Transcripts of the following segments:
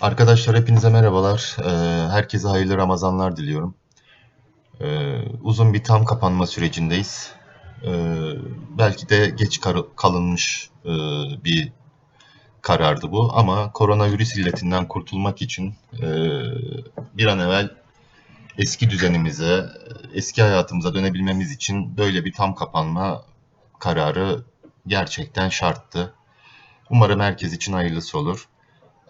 Arkadaşlar hepinize merhabalar. Ee, herkese hayırlı Ramazanlar diliyorum. Ee, uzun bir tam kapanma sürecindeyiz. Ee, belki de geç kalınmış e, bir karardı bu ama koronavirüs illetinden kurtulmak için e, bir an evvel eski düzenimize, eski hayatımıza dönebilmemiz için böyle bir tam kapanma kararı gerçekten şarttı. Umarım herkes için hayırlısı olur.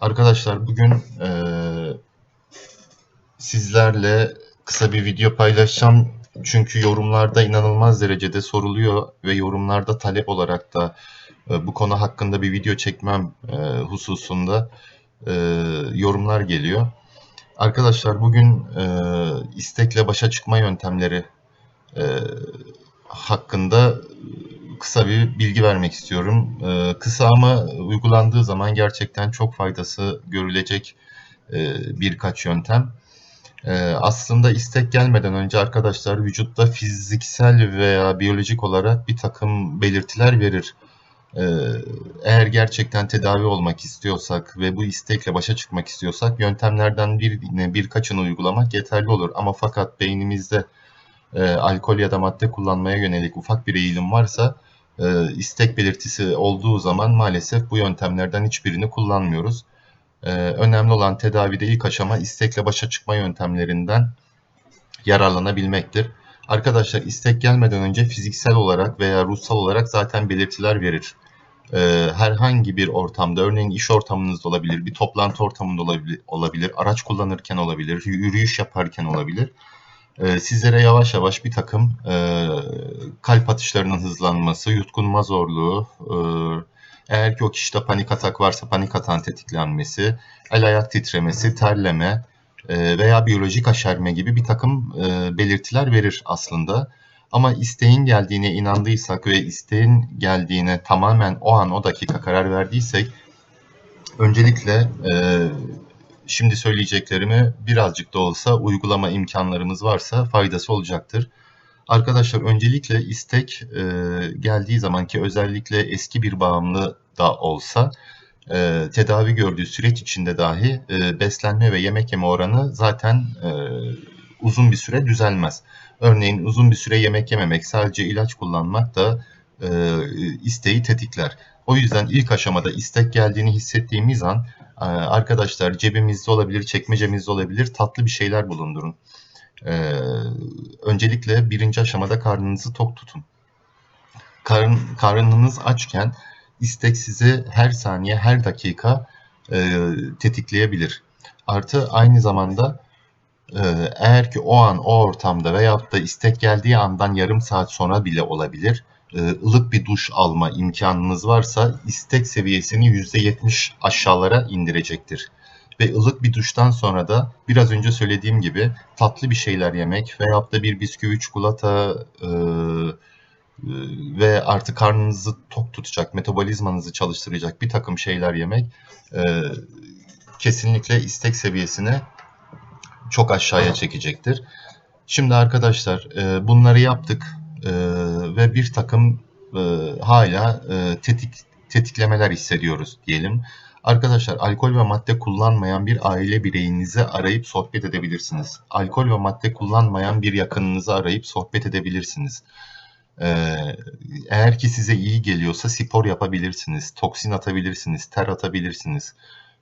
Arkadaşlar bugün eee, sizlerle kısa bir video paylaşacağım. Çünkü yorumlarda inanılmaz derecede soruluyor ve yorumlarda talep olarak da e, bu konu hakkında bir video çekmem e, hususunda e, yorumlar geliyor. Arkadaşlar bugün e, istekle başa çıkma yöntemleri e, hakkında kısa bir bilgi vermek istiyorum. Ee, kısa ama uygulandığı zaman gerçekten çok faydası görülecek e, birkaç yöntem. Ee, aslında istek gelmeden önce arkadaşlar vücutta fiziksel veya biyolojik olarak bir takım belirtiler verir. Ee, eğer gerçekten tedavi olmak istiyorsak ve bu istekle başa çıkmak istiyorsak yöntemlerden bir, birkaçını uygulamak yeterli olur. Ama fakat beynimizde e, alkol ya da madde kullanmaya yönelik ufak bir eğilim varsa e, istek belirtisi olduğu zaman maalesef bu yöntemlerden hiçbirini kullanmıyoruz. E, önemli olan tedavide ilk aşama istekle başa çıkma yöntemlerinden yararlanabilmektir. Arkadaşlar istek gelmeden önce fiziksel olarak veya ruhsal olarak zaten belirtiler verir. E, herhangi bir ortamda, örneğin iş ortamınızda olabilir, bir toplantı ortamında olabilir, araç kullanırken olabilir, yürüyüş yaparken olabilir e, sizlere yavaş yavaş bir takım e, kalp atışlarının hızlanması, yutkunma zorluğu, e, eğer ki o kişide panik atak varsa panik atağın tetiklenmesi, el ayak titremesi, terleme e, veya biyolojik aşerme gibi bir takım e, belirtiler verir aslında. Ama isteğin geldiğine inandıysak ve isteğin geldiğine tamamen o an o dakika karar verdiysek öncelikle e, şimdi söyleyeceklerimi birazcık da olsa uygulama imkanlarımız varsa faydası olacaktır. Arkadaşlar öncelikle istek e, geldiği zaman ki özellikle eski bir bağımlı da olsa e, tedavi gördüğü süreç içinde dahi e, beslenme ve yemek yeme oranı zaten e, uzun bir süre düzelmez. Örneğin uzun bir süre yemek yememek, sadece ilaç kullanmak da e, isteği tetikler. O yüzden ilk aşamada istek geldiğini hissettiğimiz an arkadaşlar cebimizde olabilir, çekmecemizde olabilir tatlı bir şeyler bulundurun. Ee, öncelikle birinci aşamada karnınızı tok tutun. Karın, karnınız açken istek sizi her saniye, her dakika e, tetikleyebilir. Artı aynı zamanda e, eğer ki o an o ortamda veyahut da istek geldiği andan yarım saat sonra bile olabilir ılık bir duş alma imkanınız varsa istek seviyesini %70 aşağılara indirecektir. Ve ılık bir duştan sonra da biraz önce söylediğim gibi tatlı bir şeyler yemek veyahut da bir bisküvi, çikolata e, e, ve artık karnınızı tok tutacak, metabolizmanızı çalıştıracak bir takım şeyler yemek e, kesinlikle istek seviyesini çok aşağıya çekecektir. Şimdi arkadaşlar e, bunları yaptık e, ve bir takım e, hala e, tetik tetiklemeler hissediyoruz diyelim. Arkadaşlar alkol ve madde kullanmayan bir aile bireyinizi arayıp sohbet edebilirsiniz. Alkol ve madde kullanmayan bir yakınınızı arayıp sohbet edebilirsiniz. Ee, eğer ki size iyi geliyorsa spor yapabilirsiniz, toksin atabilirsiniz, ter atabilirsiniz,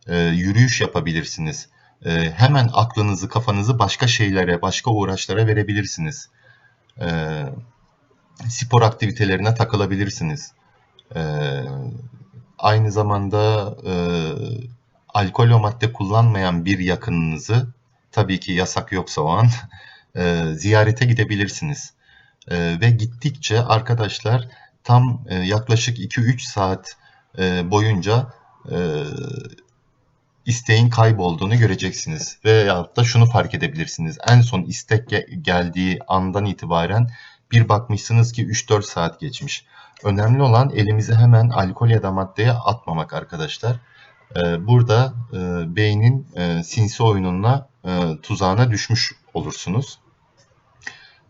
e, yürüyüş yapabilirsiniz. E, hemen aklınızı, kafanızı başka şeylere, başka uğraşlara verebilirsiniz. E, spor aktivitelerine takılabilirsiniz. E, aynı zamanda e, alkol ve madde kullanmayan bir yakınınızı tabii ki yasak yoksa o an e, ziyarete gidebilirsiniz. E, ve gittikçe arkadaşlar tam e, yaklaşık 2-3 saat e, boyunca e, isteğin kaybolduğunu göreceksiniz. Veyahut da şunu fark edebilirsiniz. En son istek geldiği andan itibaren bir bakmışsınız ki 3-4 saat geçmiş. Önemli olan elimizi hemen alkol ya da maddeye atmamak arkadaşlar. Ee, burada e, beynin e, sinsi oyununa, e, tuzağına düşmüş olursunuz.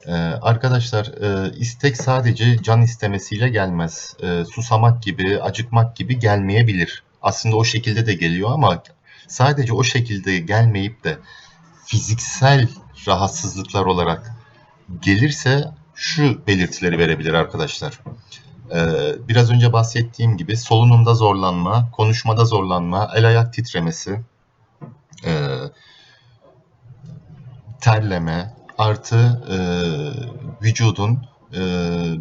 Ee, arkadaşlar istek sadece can istemesiyle gelmez. Susamak gibi, acıkmak gibi gelmeyebilir. Aslında o şekilde de geliyor ama Sadece o şekilde gelmeyip de fiziksel rahatsızlıklar olarak gelirse şu belirtileri verebilir arkadaşlar. Ee, biraz önce bahsettiğim gibi solunumda zorlanma, konuşmada zorlanma, el ayak titremesi, e, terleme artı e, vücudun e,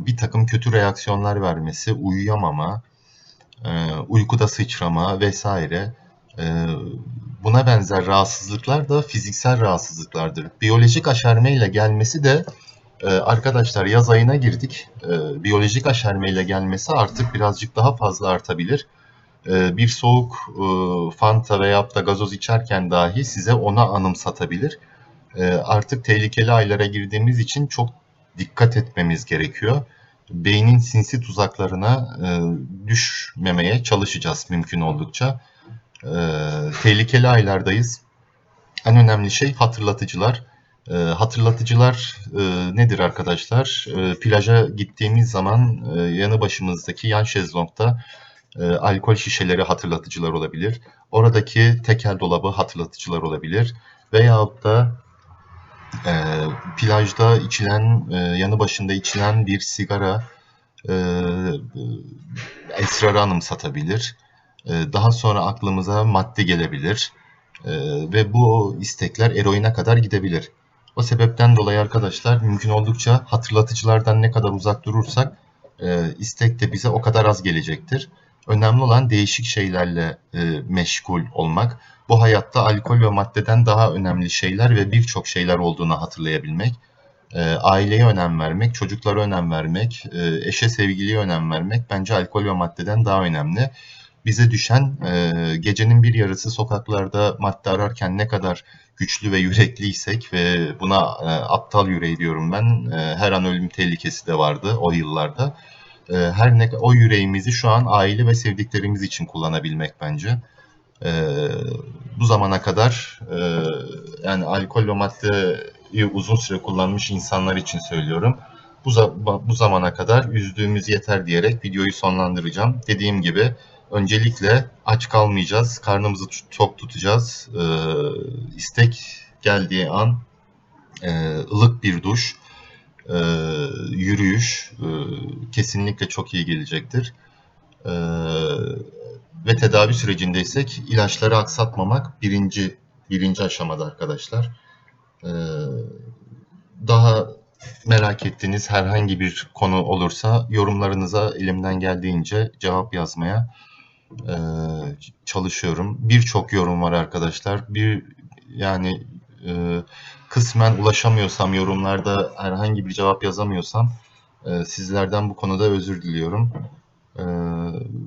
bir takım kötü reaksiyonlar vermesi, uyuyamama, e, uykuda sıçrama vesaire buna benzer rahatsızlıklar da fiziksel rahatsızlıklardır. Biyolojik aşermeyle gelmesi de e, arkadaşlar yaz ayına girdik. E, biyolojik aşermeyle gelmesi artık birazcık daha fazla artabilir. E, bir soğuk e, fanta veya da gazoz içerken dahi size ona anımsatabilir. E, artık tehlikeli aylara girdiğimiz için çok dikkat etmemiz gerekiyor. Beynin sinsi tuzaklarına e, düşmemeye çalışacağız mümkün oldukça. Tehlikeli aylardayız. En önemli şey hatırlatıcılar. E, hatırlatıcılar e, nedir arkadaşlar? E, plaja gittiğimiz zaman e, yanı başımızdaki yan şezlongda e, alkol şişeleri hatırlatıcılar olabilir. Oradaki tekel dolabı hatırlatıcılar olabilir. Veyahut da e, plajda içilen, e, yanı başında içilen bir sigara e, esrarı anımsatabilir. E, daha sonra aklımıza madde gelebilir. E, ve bu istekler eroine kadar gidebilir. O sebepten dolayı arkadaşlar mümkün oldukça hatırlatıcılardan ne kadar uzak durursak e, istek de bize o kadar az gelecektir. Önemli olan değişik şeylerle e, meşgul olmak. Bu hayatta alkol ve maddeden daha önemli şeyler ve birçok şeyler olduğunu hatırlayabilmek. E, aileye önem vermek, çocuklara önem vermek, e, eşe sevgiliye önem vermek bence alkol ve maddeden daha önemli. Bize düşen e, gecenin bir yarısı sokaklarda madde ararken ne kadar güçlü ve yürekliysek ve buna e, aptal yüreği diyorum ben. E, her an ölüm tehlikesi de vardı o yıllarda. E, her ne o yüreğimizi şu an aile ve sevdiklerimiz için kullanabilmek bence. E, bu zamana kadar e, yani alkol ve maddeyi uzun süre kullanmış insanlar için söylüyorum. Bu, bu zamana kadar üzdüğümüz yeter diyerek videoyu sonlandıracağım. Dediğim gibi öncelikle aç kalmayacağız, karnımızı tok tutacağız. E, istek geldiği an e, ılık bir duş, e, yürüyüş e, kesinlikle çok iyi gelecektir. E, ve tedavi sürecindeysek ilaçları aksatmamak birinci birinci aşamada arkadaşlar. E, daha merak ettiğiniz herhangi bir konu olursa yorumlarınıza elimden geldiğince cevap yazmaya e, çalışıyorum. Birçok yorum var arkadaşlar. Bir yani e, kısmen ulaşamıyorsam yorumlarda herhangi bir cevap yazamıyorsam e, sizlerden bu konuda özür diliyorum. E,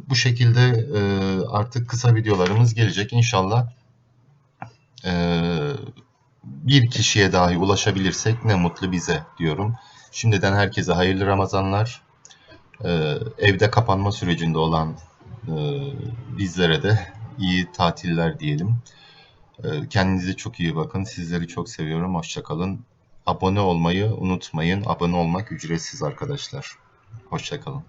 bu şekilde e, artık kısa videolarımız gelecek inşallah. E, bir kişiye dahi ulaşabilirsek ne mutlu bize diyorum. Şimdiden herkese hayırlı Ramazanlar. E, evde kapanma sürecinde olan bizlere de iyi tatiller diyelim. E, kendinize çok iyi bakın. Sizleri çok seviyorum. Hoşçakalın. Abone olmayı unutmayın. Abone olmak ücretsiz arkadaşlar. Hoşçakalın.